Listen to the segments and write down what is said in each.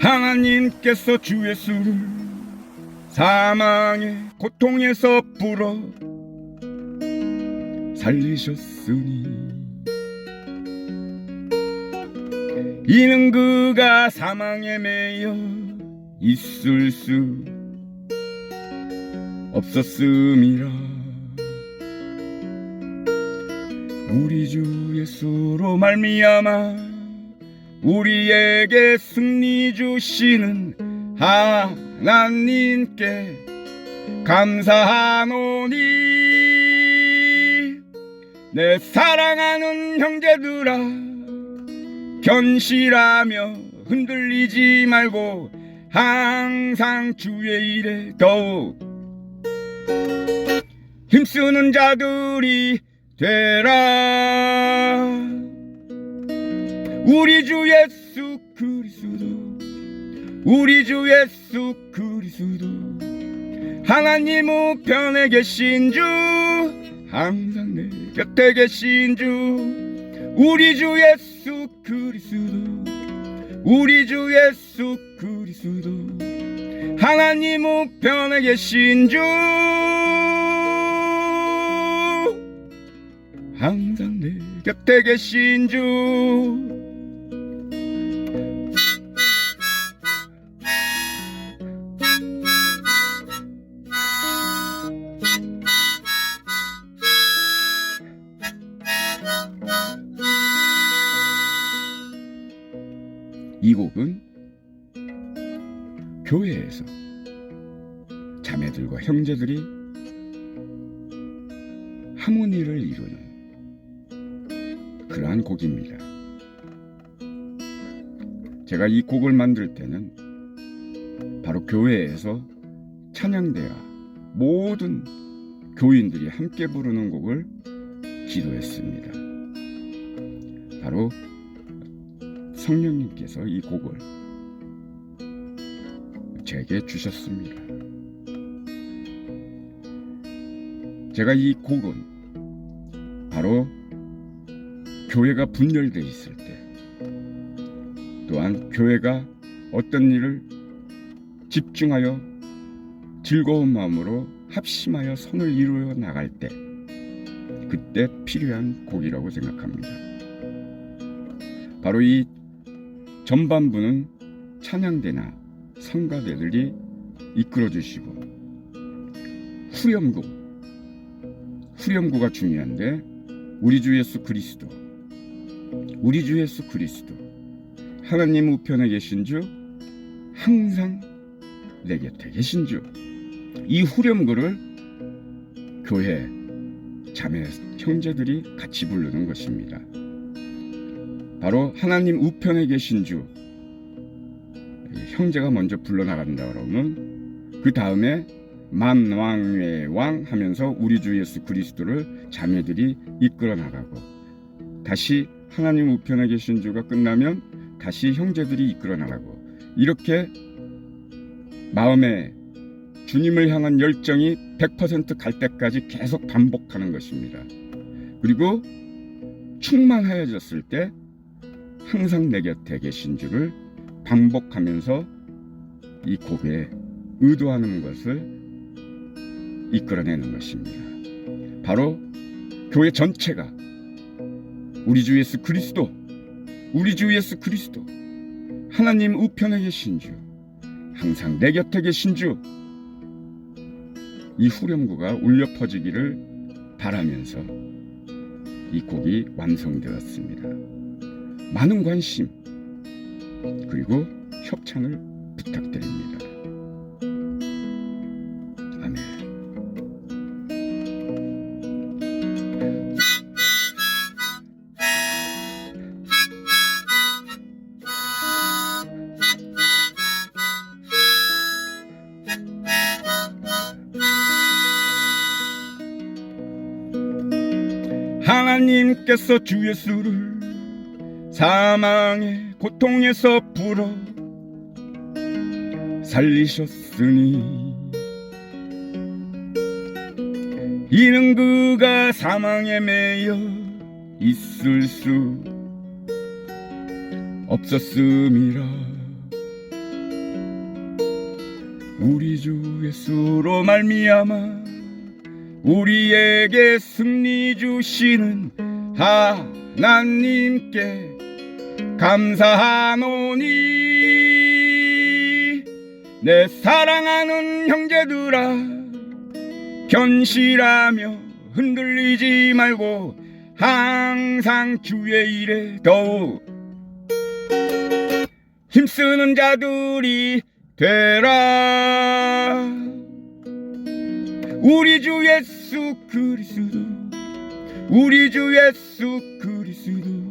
하나님께서 주 예수를 사망의 고통에서 불어 살리셨으니. 이는 그가 사망에 매여 있을 수 없었음이라. 우리 주 예수로 말미암아 우리에게 승리 주시는 하나님께 감사하노니 내 사랑하는 형제들아 견실하며 흔들리지 말고 항상 주의 일에 더욱 힘쓰는 자들이 되라. 우리 주 예수 그리스도 우리 주 예수 그리스도 하나님 우편에 계신 주 항상 내 곁에 계신 주 우리 주 예수 그리스도. 우리 주 예수 그리스도. 하나님 우편에 계신 주. 항상 내 곁에 계신 주 교회에서 자매들과 형제들이 하모니를 이루는 그러한 곡입니다. 제가 이 곡을 만들 때는 바로 교회에서 찬양대와 모든 교인들이 함께 부르는 곡을 기도했습니다. 바로 성령님께서 이 곡을 제게 주셨습니다. 제가 이 곡은 바로 교회가 분열되어 있을 때 또한 교회가 어떤 일을 집중하여 즐거운 마음으로 합심하여 선을 이루어 나갈 때 그때 필요한 곡이라고 생각합니다. 바로 이 전반부는 찬양대나 성가대들이 이끌어 주시고 후렴구. 후렴구가 중요한데 우리 주 예수 그리스도 우리 주 예수 그리스도 하나님 우편에 계신 주 항상 내 곁에 계신 주. 이 후렴구를 교회 자매 형제들이 같이 부르는 것입니다. 바로 하나님 우편에 계신 주 형제가 먼저 불러나간다 그러면 그 다음에 만왕의 왕 하면서 우리 주 예수 그리스도를 자매들이 이끌어 나가고 다시 하나님 우편에 계신 주가 끝나면 다시 형제들이 이끌어 나가고 이렇게 마음에 주님을 향한 열정이 100%갈 때까지 계속 반복하는 것입니다. 그리고 충만하여졌을 때 항상 내 곁에 계신 주를 반복하면서 이 곡에 의도하는 것을 이끌어내는 것입니다. 바로 교회 전체가 우리 주 예수 그리스도, 우리 주 예수 그리스도, 하나님 우편에 계신 주, 항상 내 곁에 계신 주, 이 후렴구가 울려 퍼지기를 바라면서 이 곡이 완성되었습니다. 많은 관심 그리고 협찬을 부탁드립니다. 아멘. 하나님께서 주 예수를 사망의 고통에서 불어 살리셨으니 이는 그가 사망에 매여 있을 수 없었음이라. 우리 주 예수로 말미암아 우리에게 승리 주시는 하나님께 감사하노니 내 사랑하는 형제들아 견실하며 흔들리지 말고 항상 주의 일에 더욱 힘쓰는 자들이 되라. 우리 주 예수 그리스도 우리 주 예수 그리스도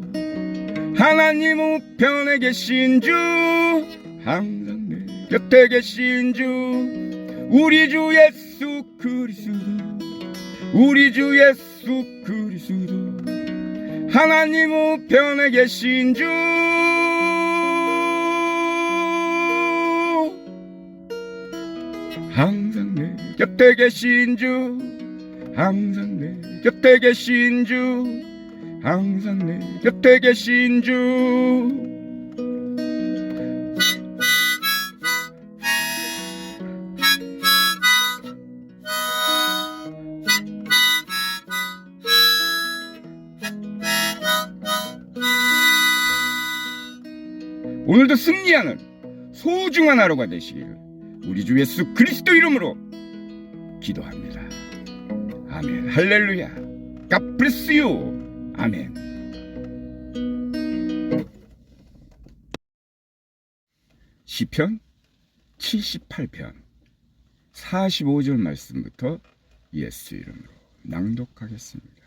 하나님 우편에 계신 주 항상 내 곁에 계신 주 우리 주 예수 그리스도 우리 주 예수 그리스도 하나님 우편에 계신 주. 항상 내 곁에 계신 주 항상 내 곁에 계신 주 항상 내 곁에 계신 주 오늘도 승리하는 소중한 하루가 되시기를 우리 주 예수 그리스도 이름으로 기도합니다. 아멘. 할렐루야. God bless you. 아멘. 시편 78편 45절 말씀부터 예수 이름으로 낭독하겠습니다.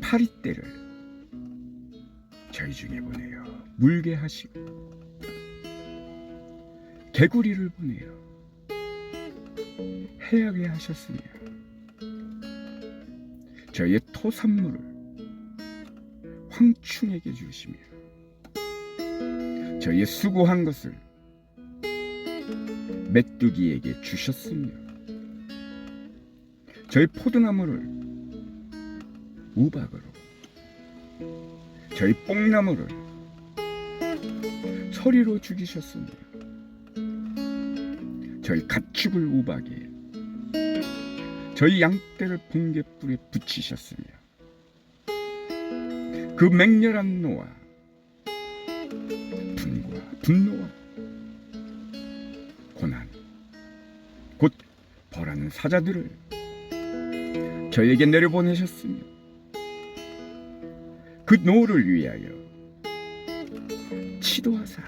파리떼를 저희 중에 보내요. 물게 하시고 개구리를 보내요. 해하게 하셨으며 저희의 토산물을 황충에게 주시며 저희의 수고한 것을 메뚜기에게 주셨으며 저희 포도나무를 우박으로 저희 뽕나무를 서리로 죽이셨으며 저희 가축을 우박에 저희 양떼를 번개불에 붙이셨으며 그 맹렬한 노와 분과 분노와 고난 곧 벌하는 사자들을 저에게 내려보내셨으며 그 노를 위하여 치도하사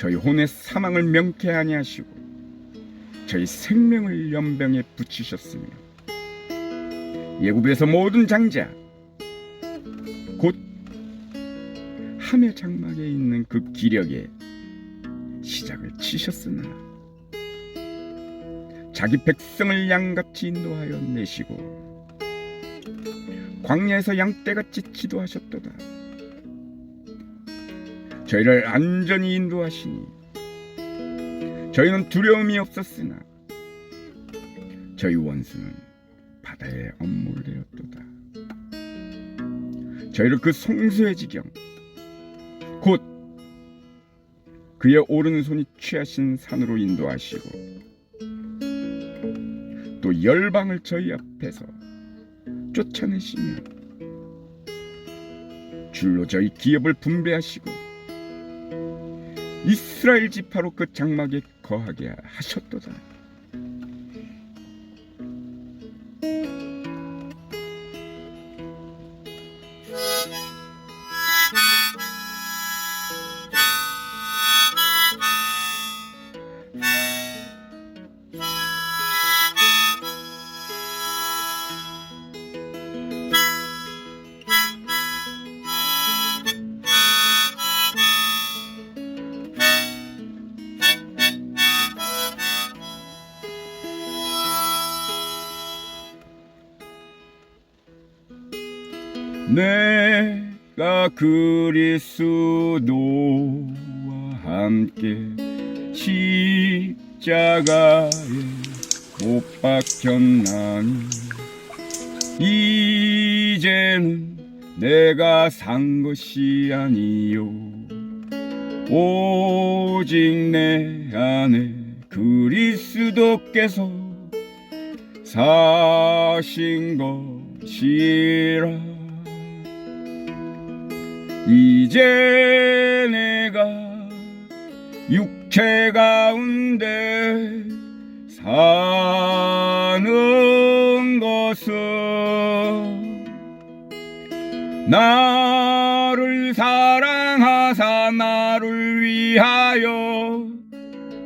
저희 혼의 사망을 명쾌하니 하시고 저희 생명을 연병에 붙이셨으며 예굽에서 모든 장자 곧 함의 장막에 있는 그 기력에 시작을 치셨으나 자기 백성을 양같이 인도하여 내시고 광야에서 양떼같이 지도하셨도다 저희를 안전히 인도하시니 저희는 두려움이 없었으나 저희 원수는 바다에 엄몰되었도다. 저희를 그 송수의 지경 곧 그의 오른손이 취하신 산으로 인도하시고 또 열방을 저희 앞에서 쫓아내시며 줄로 저희 기업을 분배하시고 이스라엘 지파로 그 장막에 거하게 하셨도다. 그리스도와 함께 십자가에 못 박혔나니 이제는 내가 산 것이 아니요 오직 내 안에 그리스도께서 사신 것이라 이제 내가 육체 가운데 사는 것은 나를 사랑하사 나를 위하여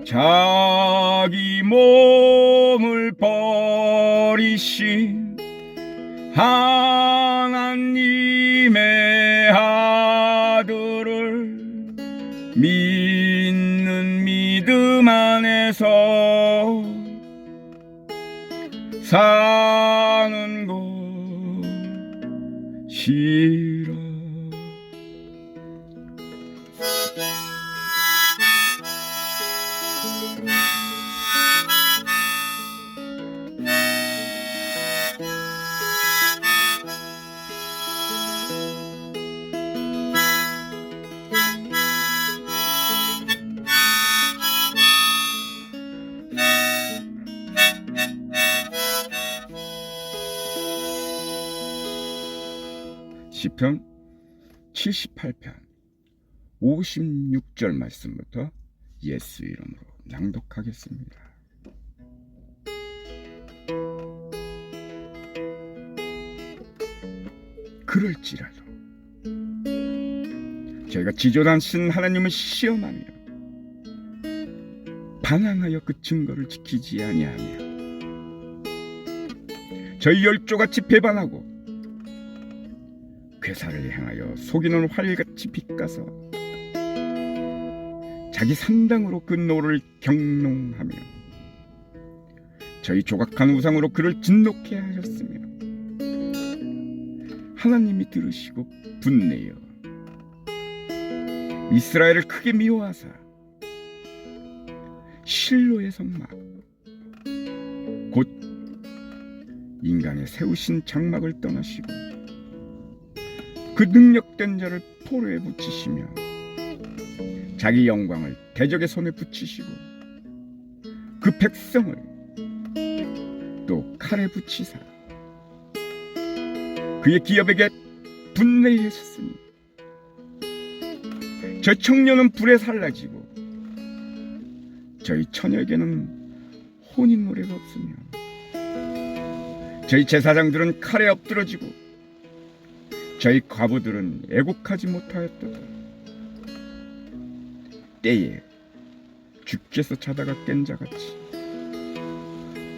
자기 몸을 버리신 하 믿는 믿음 안에서 사는 것이 시편 78편 56절 말씀부터 예수 이름으로 낭독하겠습니다. 그럴지라도 저희가 지존하신 하나님을 시험하며 반항하여 그 증거를 지키지 아니하며 저희 열조같이 배반하고 괴사를 향하여 속이는 활같이 빛가서 자기 산당으로 그 노를 경롱하며 저희 조각한 우상으로 그를 진노케 하셨으며 하나님이 들으시고 분내어 이스라엘을 크게 미워하사 실로의 성막 곧 인간의 세우신 장막을 떠나시고 그 능력된 자를 포로에 붙이시며 자기 영광을 대적의 손에 붙이시고 그 백성을 또 칼에 붙이사 그의 기업에게 분내하셨으니 저 청년은 불에 살라지고 저희 처녀에게는 혼인 노래가 없으며 저희 제사장들은 칼에 엎드러지고 저희 과부들은 애국하지 못하였도다. 때에 주께서 자다가 깬 자같이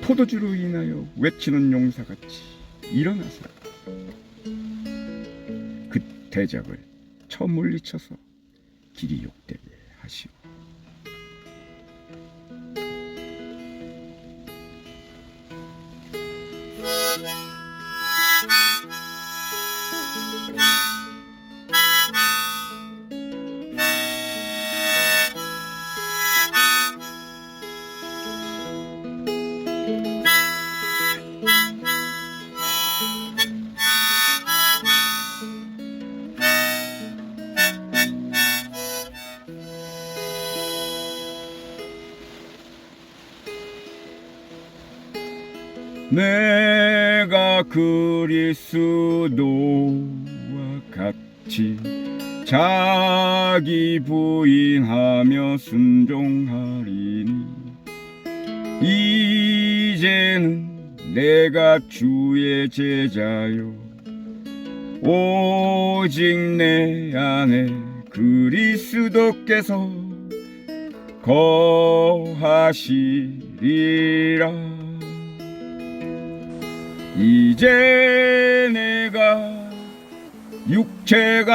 포도주로 인하여 외치는 용사같이 일어나서 그 대적을 쳐 물리쳐서 길이 욕되게 하시고 내가 그리스도와 같이 자기 부인하며 순종하리니 이제는 내가 주의 제자요. 오직 내 안에 그리스도께서 거하시리라 이제 내가 육체가